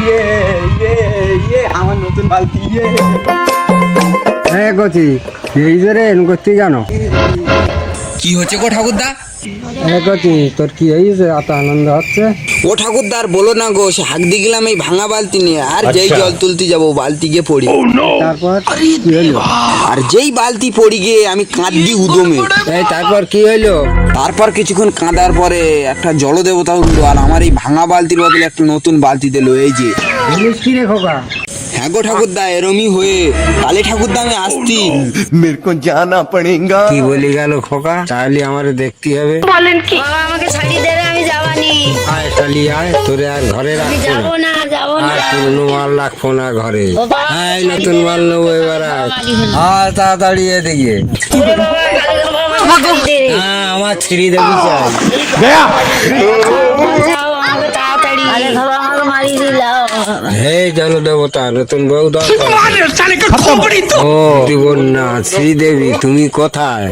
ইয়ে ইয়ে ইয়ে আমার নতুন বালতি ইয়ে হ্যাঁ কচি এই যে এন করতে জানো কি হচ্ছে গো ঠাকুরদা হ্যাঁ কচি তোর কি হয়েছে এত আনন্দ হচ্ছে ও ঠাকুরদার বলো না গো সে হাঁক এই ভাঙা বালতি নিয়ে আর যেই জল তুলতে যাব বালতি গিয়ে পড়ি তারপর আর যেই বালতি পড়ি গিয়ে আমি কাঁদি উদমে এই তারপর কি হলো তারপর কিছুক্ষণ কাঁদার পরে একটা জলদেবতা উঠল আর আমার এই ভাঙা বালতির বদলে একটা নতুন বালতি দিল এই যে কি হ্যাঁ গো ঠাকুরদা এরমই হয়ে। কালে ঠাকুরদা আমি আসতি মেরে কো জানা পড়েগা কি বলি গেল খোকা? তাহলে আমার দেখতে হবে। বাবা আমাকে ছাড়িয়ে দেবে আমি যাবানি। আয় শালি আয়। তোরে আর ঘরে আমি রাখব যাব না যাব না। আর মাল রাখব না ঘরে। হ্যাঁ এই নতুন মাল নেব এবার আয়। আর তাড়াতাড়ি এদিকে। হ্যাঁ আমার ছিঁড়ি দেবি চাই। হে জল দেবতা নতুন বউ দরকার। ও জীবন না শ্রীদেবী তুমি কোথায়?